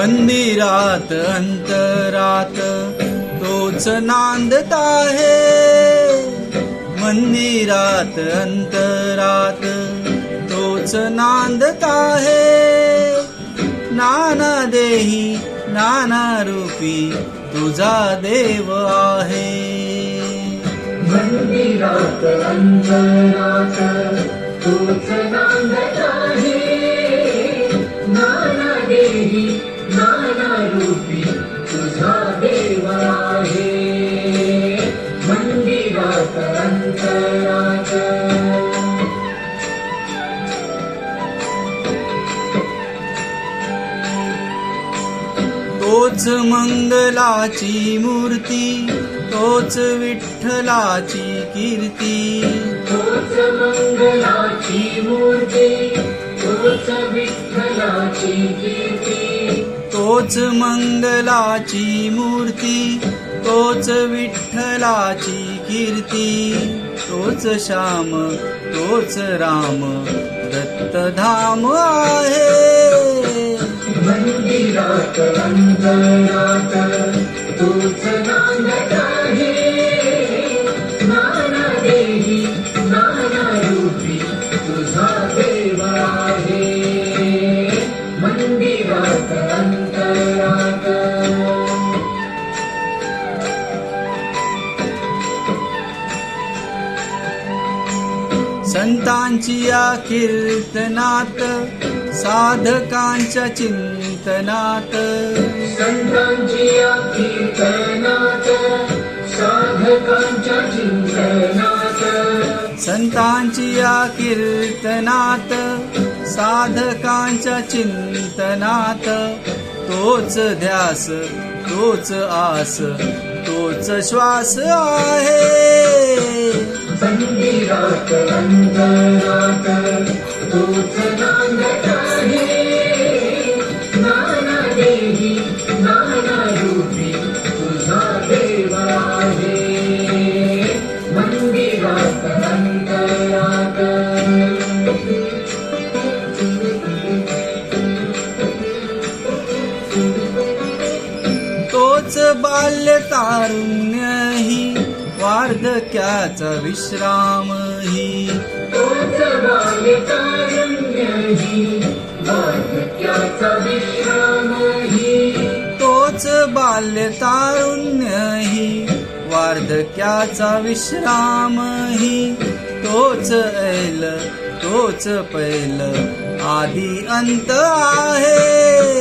मंदिरात अंतरात तोच नांदत आहे. मंदिरात अंतरात तोच नांदत आहे. नाना देही नाना रूपी तुझा देव आहे. मंदिरात अंतरात तोच तोच मंगलाची मूर्ती तोच विठ्ठलाची कीर्ती. तोच मंगलाची मूर्ती तोच विठ्ठलाची कीर्ती. तोच मंगलाची मूर्ती तोच विठ्ठलाची कीर्ती. तोच श्याम तोच राम दत्तधाम आहे. संतांची या कीर्तनात साधकांच्या चिंतनात. संतांची या कीर्तनात साधकांच्या चिंतनात. संतांची या कीर्तनात साधकांच्या चिंतनात. तोच ध्यास तोच आस तोच श्वास आहे. मंदिरात अंतरात तोच नांदत आहे नाना नाना रूपी तुझा आहे मंदिरात तोच बाल्य तारुण्यही वार्धक्याचा विश्रामही तोच बाल्यतारुण्यही वार्धक्याचा विश्रामही तोच बाल्य वार्धक्याचा तोच ऐल तोच पैल. आदि अंत आहे.